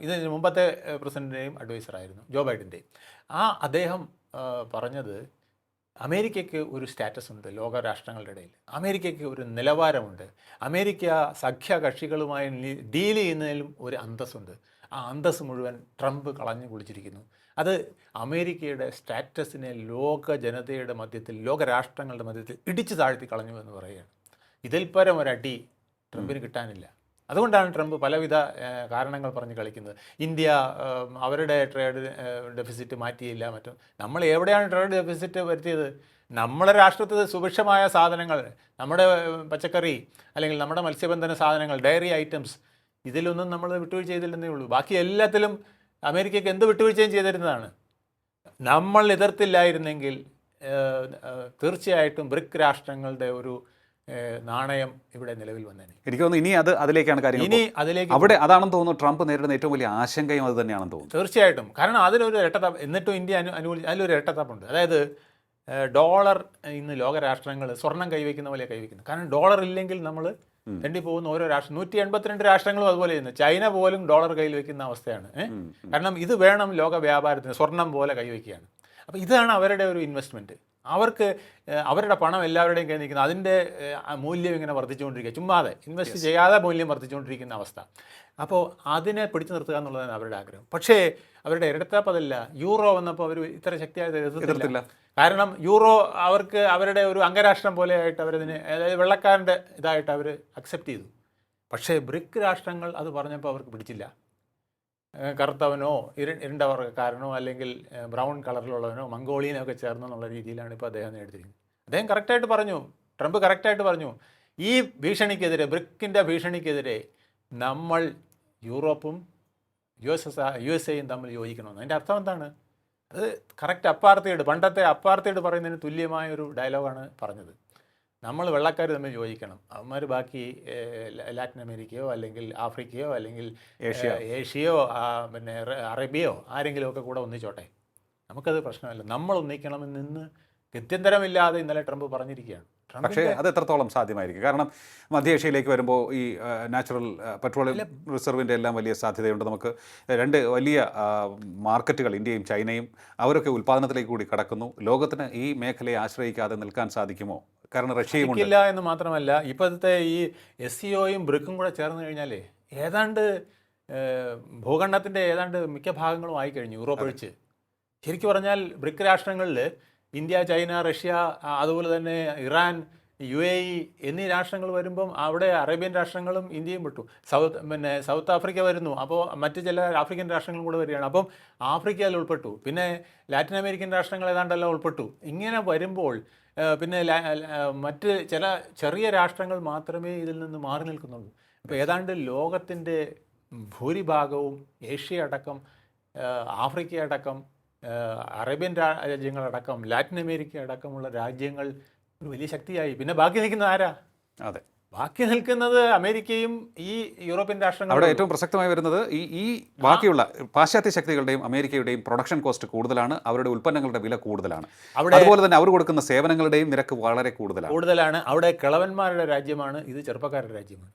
ഇതിന് മുമ്പത്തെ പ്രസിഡന്റിന്റെയും അഡ്വൈസറായിരുന്നു ജോ ബൈഡന്റെയും ആ അദ്ദേഹം പറഞ്ഞത് അമേരിക്കയ്ക്ക് ഒരു സ്റ്റാറ്റസ് ഉണ്ട് ലോകരാഷ്ട്രങ്ങളുടെ ഇടയിൽ. അമേരിക്കയ്ക്ക് ഒരു നിലവാരമുണ്ട്. അമേരിക്ക സഖ്യ കക്ഷികളുമായി ഡീൽ ചെയ്യുന്നതിലും ഒരു അന്തസ്സുണ്ട്. ആ അന്തസ് മുഴുവൻ ട്രംപ് കളഞ്ഞു കുളിച്ചിരിക്കുന്നു. അത് അമേരിക്കയുടെ സ്റ്റാറ്റസിനെ ലോക ജനതയുടെ മധ്യത്തിൽ ലോകരാഷ്ട്രങ്ങളുടെ മധ്യത്തിൽ ഇടിച്ചു താഴ്ത്തി കളഞ്ഞു എന്ന് പറയുകയാണ്. ഇതിൽ പരം ഒരടി ട്രംപിന് കിട്ടാനില്ല. അതുകൊണ്ടാണ് ട്രംപ് പലവിധ കാരണങ്ങൾ പറഞ്ഞ് കളിക്കുന്നത്. ഇന്ത്യ അവരുടെ ട്രേഡ് ഡെഫിസിറ്റ് മാറ്റിയില്ല മറ്റും. നമ്മൾ എവിടെയാണ് ട്രേഡ് ഡെഫിസിറ്റ് വരുത്തിയത്? നമ്മുടെ രാഷ്ട്രത്തിൽ സുഭിക്ഷമായ സാധനങ്ങൾ നമ്മുടെ പച്ചക്കറി അല്ലെങ്കിൽ നമ്മുടെ മത്സ്യബന്ധന സാധനങ്ങൾ ഡയറി ഐറ്റംസ് ഇതിലൊന്നും നമ്മൾ വിട്ടുവീഴ്ച ചെയ്തില്ലെന്നേ ഉള്ളൂ. ബാക്കി എല്ലാത്തിലും അമേരിക്കയ്ക്ക് എന്ത് വിട്ടുവീഴ്ചയും ചെയ്തിരുന്നതാണ്. നമ്മൾ എതിർത്തില്ലായിരുന്നെങ്കിൽ തീർച്ചയായിട്ടും ബ്രിക് രാഷ്ട്രങ്ങളുടെ ഒരു നാണയം ഇവിടെ നിലവിൽ വന്നേനെ. എനിക്ക് തോന്നുന്നു ഇനി അത് അതിലേക്കാണ് കാര്യം ഇനി അതിലേക്ക് അവിടെ അതാണെന്ന് തോന്നുന്നു ട്രംപ് നേരിടുന്ന ഏറ്റവും വലിയ ആശങ്കയും അത് തന്നെയാണെന്ന് തോന്നുന്നു. തീർച്ചയായിട്ടും. കാരണം അതിലൊരു ഇരട്ടത്താപ്പ് എന്നിട്ടും ഇന്ത്യ അനു അനുകൂലിച്ച് അതിലൊരു ഇരട്ടത്താപ്പുണ്ട് അതായത് ഡോളർ ഇന്ന് ലോകരാഷ്ട്രങ്ങൾ സ്വർണം കൈവയ്ക്കുന്ന പോലെ കൈവയ്ക്കുന്നത് കാരണം ഡോളർ ഇല്ലെങ്കിൽ നമ്മൾ തെണ്ടി പോകുന്ന ഓരോ രാഷ്ട്രം നൂറ്റി എൺപത്തിരണ്ട് രാഷ്ട്രങ്ങളും അതുപോലെ ചെയ്യുന്നു. ചൈന പോലും ഡോളർ കയ്യിൽ വെക്കുന്ന അവസ്ഥയാണ്. കാരണം ഇത് വേണം ലോക വ്യാപാരത്തിന് സ്വർണം പോലെ കൈവയ്ക്കുകയാണ് അപ്പോൾ ഇതാണ് അവരുടെ ഒരു ഇൻവെസ്റ്റ്മെന്റ് അവർക്ക് അവരുടെ പണം എല്ലാവരുടെയും കയ്യിൽ നിൽക്കുന്നത് അതിന്റെ മൂല്യം ഇങ്ങനെ വർദ്ധിച്ചുകൊണ്ടിരിക്കുക. ചുമ്മാതെ ഇൻവെസ്റ്റ് ചെയ്യാതെ മൂല്യം വർദ്ധിച്ചുകൊണ്ടിരിക്കുന്ന അവസ്ഥ. അപ്പോൾ അതിനെ പിടിച്ചു നിർത്തുക എന്നുള്ളതാണ് അവരുടെ ആഗ്രഹം. പക്ഷേ അവരുടെ ഇരട്ടത്താപ്പ് അതല്ല യൂറോ വന്നപ്പോൾ അവർ ഇത്ര ശക്തിയായിട്ട് എതിർത്തില്ല. കാരണം യൂറോ അവർക്ക് അവരുടെ ഒരു അംഗരാഷ്ട്രം പോലെ ആയിട്ട് അവരതിനെ അതായത് വെള്ളക്കാരന്റെ ഇതായിട്ട് അവർ അക്സെപ്റ്റ് ചെയ്തു. പക്ഷേ ബ്രിക് രാഷ്ട്രങ്ങൾ അത് പറഞ്ഞപ്പോൾ അവർക്ക് പിടിച്ചില്ല. കറുത്തവനോ ഇരു ഇരുണ്ട വർഗക്കാരനോ അല്ലെങ്കിൽ ബ്രൗൺ കളറിലുള്ളവനോ മംഗോളിയനോ ഒക്കെ ചേർന്നോ എന്നുള്ള രീതിയിലാണ് ഇപ്പോൾ അദ്ദേഹം എടുത്തിരിക്കുന്നത് അദ്ദേഹം കറക്റ്റായിട്ട് പറഞ്ഞു. ട്രംപ് കറക്റ്റായിട്ട് പറഞ്ഞു. ഈ ഭീഷണിക്കെതിരെ ബ്രിക്കിന്റെ ഭീഷണിക്കെതിരെ നമ്മൾ യൂറോപ്പും U S S U S എയും തമ്മിൽ യോജിക്കണമെന്ന്. അതിന്റെ അർത്ഥം എന്താണ്? അത് കറക്റ്റ് അപ്പാർത്തയോട് പണ്ടത്തെ അപ്പാർത്തയോട് പറയുന്നതിന് തുല്യമായ ഒരു ഡയലോഗാണ് പറഞ്ഞത്. നമ്മൾ വെള്ളക്കാർ തമ്മിൽ യോജിക്കണം. അവന്മാർ ബാക്കി ലാറ്റിൻ അമേരിക്കയോ അല്ലെങ്കിൽ ആഫ്രിക്കയോ അല്ലെങ്കിൽ ഏഷ്യ. ഏഷ്യയോ പിന്നെ അറേബ്യയോ ആരെങ്കിലുമൊക്കെ കൂടെ ഒന്നിച്ചോട്ടെ. നമുക്കത് പ്രശ്നമല്ല. നമ്മൾ ഒന്നിക്കണമെന്ന് നിന്ന് ഗത്യന്തരമില്ലാതെ ഇന്നലെ ട്രംപ് പറഞ്ഞിരിക്കുകയാണ്. പക്ഷേ അത് എത്രത്തോളം സാധ്യമായിരിക്കും? കാരണം മധ്യേഷ്യയിലേക്ക് വരുമ്പോൾ ഈ നാച്ചുറൽ പെട്രോളിയം റിസർവിന്റെ എല്ലാം വലിയ സാധ്യതയുണ്ട്. നമുക്ക് രണ്ട് വലിയ മാർക്കറ്റുകൾ ഇന്ത്യയും ചൈനയും അവരൊക്കെ ഉൽപ്പാദനത്തിലേക്ക് കൂടി കടക്കുന്നു. ലോകത്തിന് ഈ മേഖലയെ ആശ്രയിക്കാതെ നിൽക്കാൻ സാധിക്കുമോ? കാരണം റഷ്യയും ഇല്ല എന്ന് മാത്രമല്ല ഇപ്പോഴത്തെ ഈ എസ് സി ഒയും ബ്രിക്കും കൂടെ ചേർന്ന് കഴിഞ്ഞാലേ ഏതാണ്ട് ഭൂഖണ്ഡത്തിന്റെ ഏതാണ്ട് മിക്ക ഭാഗങ്ങളും ആയിക്കഴിഞ്ഞു യൂറോപ്പ് ഒഴിച്ച്. ശരിക്കും പറഞ്ഞാൽ ബ്രിക്ക് രാഷ്ട്രങ്ങളിൽ ഇന്ത്യ ചൈന റഷ്യ അതുപോലെ തന്നെ ഇറാൻ യു എ ഇ എന്നീ രാഷ്ട്രങ്ങൾ വരുമ്പം അവിടെ അറേബ്യൻ രാഷ്ട്രങ്ങളും ഇന്ത്യയും വിട്ടു. സൗത്ത് പിന്നെ സൗത്ത് ആഫ്രിക്ക വരുന്നു. അപ്പോൾ മറ്റ് ചില ആഫ്രിക്കൻ രാഷ്ട്രങ്ങളും കൂടെ വരികയാണ്. അപ്പം ആഫ്രിക്കയിൽ ഉൾപ്പെട്ടു. പിന്നെ ലാറ്റിൻ അമേരിക്കൻ രാഷ്ട്രങ്ങൾ ഏതാണ്ടെല്ലാം ഉൾപ്പെട്ടു. ഇങ്ങനെ വരുമ്പോൾ പിന്നെ മറ്റ് ചില ചെറിയ രാഷ്ട്രങ്ങൾ മാത്രമേ ഇതിൽ നിന്ന് മാറി നിൽക്കുന്നുള്ളൂ. അപ്പോൾ ഏതാണ്ട് ലോകത്തിന്റെ ഭൂരിഭാഗവും ഏഷ്യ അടക്കം ആഫ്രിക്ക അടക്കം അറേബ്യൻ രാജ്യങ്ങളടക്കം ലാറ്റിൻ അമേരിക്ക അടക്കമുള്ള രാജ്യങ്ങൾ ഒരു വലിയ ശക്തിയായി. പിന്നെ ബാക്കി നിൽക്കുന്നത് ആരാ? അതെ. ബാക്കി നിൽക്കുന്നത് അമേരിക്കയും ഈ യൂറോപ്യൻ അവിടെ ഏറ്റവും പ്രസക്തമായി വരുന്നത് ഈ ഈ ബാക്കിയുള്ള പാശ്ചാത്യ ശക്തികളുടെയും അമേരിക്കയുടെയും പ്രൊഡക്ഷൻ കോസ്റ്റ് കൂടുതലാണ് അവരുടെ ഉൽപ്പന്നങ്ങളുടെ വില കൂടുതലാണ്. അവിടെ അതുപോലെ തന്നെ അവർ കൊടുക്കുന്ന സേവനങ്ങളുടെയും നിരക്ക് വളരെ കൂടുതലാണ്. കൂടുതലാണ്. അവിടെ കിളവന്മാരുടെ രാജ്യമാണ് ഇത് ചെറുപ്പക്കാരുടെ രാജ്യമാണ്.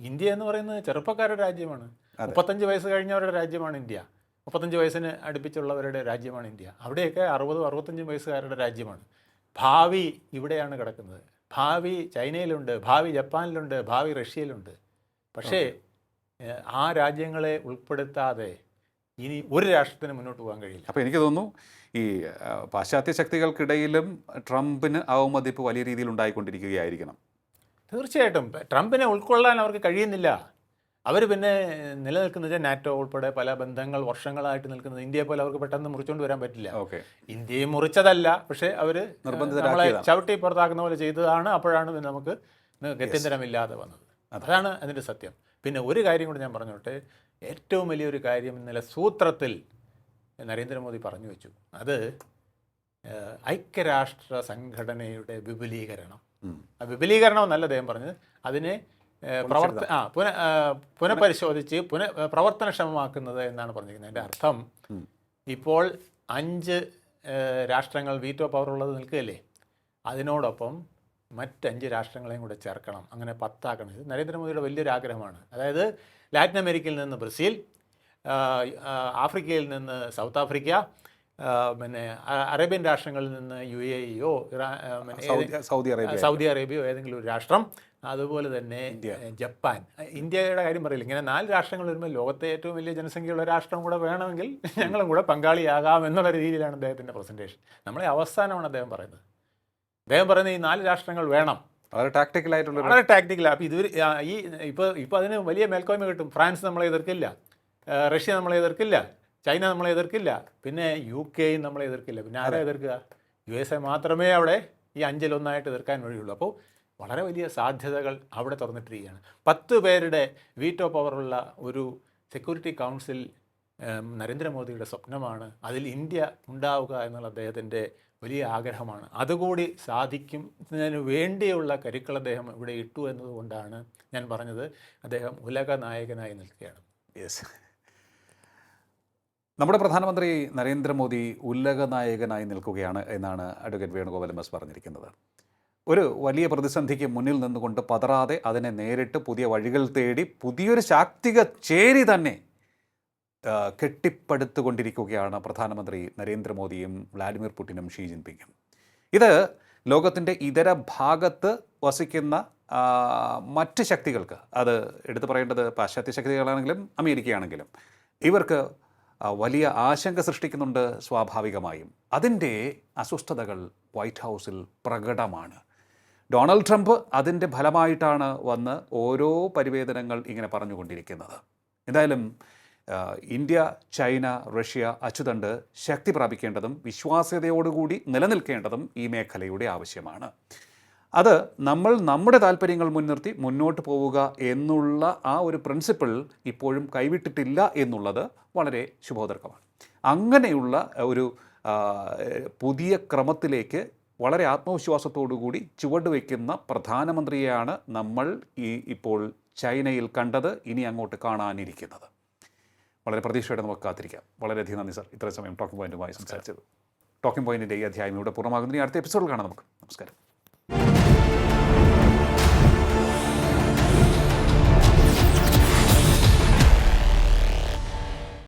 ഇന്ത്യ എന്ന് പറയുന്നത് ചെറുപ്പക്കാരുടെ രാജ്യമാണ്. മുപ്പത്തഞ്ച് വയസ്സ് കഴിഞ്ഞവരുടെ രാജ്യമാണ് ഇന്ത്യ. മുപ്പത്തഞ്ച് വയസ്സിന് അടുപ്പിച്ചുള്ളവരുടെ രാജ്യമാണ് ഇന്ത്യ. അവിടെയൊക്കെ അറുപതും അറുപത്തഞ്ചും വയസ്സുകാരുടെ രാജ്യമാണ്. ഭാവി ഇവിടെയാണ് കിടക്കുന്നത്. ഭാവി ചൈനയിലുണ്ട് ഭാവി ജപ്പാനിലുണ്ട് ഭാവി റഷ്യയിലുണ്ട്. പക്ഷേ ആ. രാജ്യങ്ങളെ ഉൾപ്പെടുത്താതെ ഇനി ഒരു രാഷ്ട്രത്തിന് മുന്നോട്ട് പോകാൻ കഴിയില്ല. അപ്പോൾ എനിക്ക് തോന്നുന്നു ഈ പാശ്ചാത്യ ശക്തികൾക്കിടയിലും ട്രംപിന് അവമതിപ്പ് വലിയ രീതിയിൽ ഉണ്ടായിക്കൊണ്ടിരിക്കുകയായിരിക്കണം. തീർച്ചയായിട്ടും. ട്രംപിനെ ഉൾക്കൊള്ളാൻ അവർക്ക് കഴിയുന്നില്ല. അവർ പിന്നെ നിലനിൽക്കുന്നത് നാറ്റോ ഉൾപ്പെടെ പല ബന്ധങ്ങൾ വർഷങ്ങളായിട്ട് നിൽക്കുന്നത്. ഇന്ത്യയെ പോലെ അവർക്ക് പെട്ടെന്ന് മുറിച്ചുകൊണ്ട് വരാൻ പറ്റില്ല. ഓക്കെ. ഇന്ത്യയെ മുറിച്ചതല്ല. പക്ഷേ അവർ നമ്മളെ. ചവിട്ടി പുറത്താക്കുന്ന പോലെ ചെയ്തതാണ്. അപ്പോഴാണ് പിന്നെ നമുക്ക് ഗത്യന്തരമില്ലാതെ വന്നത്. അതാണ് അതിന്റെ സത്യം. പിന്നെ ഒരു കാര്യം കൂടി ഞാൻ പറഞ്ഞോട്ടെ. ഏറ്റവും വലിയൊരു കാര്യം ഇന്നലെ സൂത്രത്തിൽ നരേന്ദ്രമോദി പറഞ്ഞു വെച്ചു. അത് ഐക്യരാഷ്ട്ര സംഘടനയുടെ വിപുലീകരണം. ആ വിപുലീകരണം എന്നല്ല അദ്ദേഹം പറഞ്ഞത്. അതിനെ പ്രവർത്ത ആ പുന പുനഃപരിശോധിച്ച് പുന പ്രവർത്തനക്ഷമമാക്കുന്നത് എന്നാണ് പറഞ്ഞിരിക്കുന്നത്. എന്റെ അർത്ഥം ഇപ്പോൾ അഞ്ച് രാഷ്ട്രങ്ങൾ വീറ്റോ പവർ ഉള്ളത് നിൽക്കുകയല്ലേ? അതിനോടൊപ്പം മറ്റഞ്ച് രാഷ്ട്രങ്ങളെയും കൂടെ ചേർക്കണം. അങ്ങനെ പത്താക്കണം. ഇത് നരേന്ദ്രമോദിയുടെ വലിയൊരു ആഗ്രഹമാണ്. അതായത് ലാറ്റിൻ അമേരിക്കയിൽ നിന്ന് ബ്രസീൽ ആഫ്രിക്കയിൽ നിന്ന് സൗത്ത് ആഫ്രിക്ക പിന്നെ അറേബ്യൻ രാഷ്ട്രങ്ങളിൽ നിന്ന് യു എ ഇയോ സൗദി സൗദി അറേബ്യ സൗദി അറേബ്യയോ ഏതെങ്കിലും ഒരു രാഷ്ട്രം അതുപോലെ തന്നെ ജപ്പാൻ. ഇന്ത്യയുടെ കാര്യം പറയില്ല. ഇങ്ങനെ നാല് രാഷ്ട്രങ്ങൾ വരുമ്പോൾ ലോകത്തെ ഏറ്റവും വലിയ ജനസംഖ്യയുള്ള രാഷ്ട്രം കൂടെ വേണമെങ്കിൽ ഞങ്ങളും കൂടെ പങ്കാളിയാകാം എന്നുള്ള രീതിയിലാണ് അദ്ദേഹത്തിന്റെ പ്രസന്റേഷൻ. നമ്മളെ അവസാനമാണ് അദ്ദേഹം പറയുന്നത്. അദ്ദേഹം പറയുന്നത് ഈ നാല് രാഷ്ട്രങ്ങൾ വേണം. വളരെ ടാക്ടിക്കലായിട്ടുള്ള വളരെ ടാക്ടിക്കലാണ് അപ്പോൾ ഇതുവരെ ഈ ഇപ്പോൾ ഇപ്പോൾ അതിന് വലിയ മേൽക്കോയ്മ കിട്ടും. ഫ്രാൻസ് നമ്മളെ എതിർക്കില്ല. റഷ്യ നമ്മളെ എതിർക്കില്ല. ചൈന നമ്മളെ എതിർക്കില്ല. പിന്നെ യു കെയും നമ്മളെ എതിർക്കില്ല. പിന്നെ ആരാ എതിർക്കുക? യു എസ് എ മാത്രമേ അവിടെ ഈ അഞ്ചിലൊന്നായിട്ട് എതിർക്കാൻ വഴിയുള്ളൂ. അപ്പോൾ വളരെ വലിയ സാധ്യതകൾ അവിടെ തുറന്നിട്ടിരിക്കുകയാണ്. പത്ത് പേരുടെ വീറ്റോ പവറുള്ള ഒരു സെക്യൂരിറ്റി കൗൺസിൽ നരേന്ദ്രമോദിയുടെ സ്വപ്നമാണ്. അതിൽ ഇന്ത്യ ഉണ്ടാവുക എന്നുള്ള അദ്ദേഹത്തിന്റെ വലിയ ആഗ്രഹമാണ്. അതുകൂടി സാധിക്കുന്നതിന് വേണ്ടിയുള്ള കരുക്കൾ അദ്ദേഹം ഇവിടെ ഇട്ടു എന്നതുകൊണ്ടാണ് ഞാൻ പറഞ്ഞത്. അദ്ദേഹം ഉലക നായകനായി നിൽക്കുകയാണ്. യെസ് നമ്മുടെ പ്രധാനമന്ത്രി നരേന്ദ്രമോദി ഉല്ലക നായകനായി നിൽക്കുകയാണ് എന്നാണ് അഡ്വക്കേറ്റ് വേണുഗോപാൽ എം എസ് പറഞ്ഞിരിക്കുന്നത്. ഒരു വലിയ പ്രതിസന്ധിക്ക് മുന്നിൽ നിന്നുകൊണ്ട് പതറാതെ അതിനെ നേരിട്ട് പുതിയ വഴികൾ തേടി പുതിയൊരു ശാക്തിക ചേരി തന്നെ കെട്ടിപ്പടുത്തുകൊണ്ടിരിക്കുകയാണ് പ്രധാനമന്ത്രി നരേന്ദ്രമോദിയും വ്ളാഡിമിർ പുടിനും ഷീ ജിൻപിങ്ങും. ഇത് ലോകത്തിന്റെ ഇതര ഭാഗത്ത് വസിക്കുന്ന മറ്റ് ശക്തികൾക്ക് അത് എടുത്തു പറയേണ്ടത് പാശ്ചാത്യ ശക്തികളാണെങ്കിലും അമേരിക്കയാണെങ്കിലും ഇവർക്ക് വലിയ ആശങ്ക സൃഷ്ടിക്കുന്നുണ്ട് സ്വാഭാവികമായും. അതിന്റെ അസ്വസ്ഥതകൾ വൈറ്റ് ഹൗസിൽ പ്രകടമാണ്. ഡൊണാൾഡ് ട്രംപ് അതിന്റെ ഫലമായിട്ടാണ് വന്ന് ഓരോ പരിവേദനങ്ങൾ ഇങ്ങനെ പറഞ്ഞുകൊണ്ടിരിക്കുന്നത്. എന്തായാലും ഇന്ത്യ ചൈന റഷ്യ അച്ചുതണ്ട് ശക്തി പ്രാപിക്കേണ്ടതും വിശ്വാസ്യതയോടുകൂടി നിലനിൽക്കേണ്ടതും ഈ മേഖലയുടെ ആവശ്യമാണ്. അത് നമ്മൾ നമ്മുടെ താല്പര്യങ്ങൾ മുൻനിർത്തി മുന്നോട്ട് പോവുക എന്നുള്ള ആ ഒരു പ്രിൻസിപ്പിൾ ഇപ്പോഴും കൈവിട്ടിട്ടില്ല എന്നുള്ളത് വളരെ ശുഭോദർക്കമാണ്. അങ്ങനെയുള്ള ഒരു പുതിയ ക്രമത്തിലേക്ക് വളരെ ആത്മവിശ്വാസത്തോടുകൂടി ചുവടുവെക്കുന്ന പ്രധാനമന്ത്രിയെയാണ് നമ്മൾ ഈ ഇപ്പോൾ ചൈനയിൽ കണ്ടത് ഇനി അങ്ങോട്ട് കാണാനിരിക്കുന്നത്. വളരെ പ്രതീക്ഷയോടെ നമുക്ക് കാത്തിരിക്കാം. വളരെയധികം നന്ദി സർ. ഇത്ര സമയം ടോക്കിംഗ് പോയിന്റുമായി സംസാരിച്ചത്. ടോക്കിംഗ് പോയിന്റിന്റെ ഈ അധ്യായം ഇവിടെ പൂർണമാകുന്നതിന് അടുത്ത എപ്പിസോഡിൽ കാണാം നമുക്ക്. നമസ്കാരം.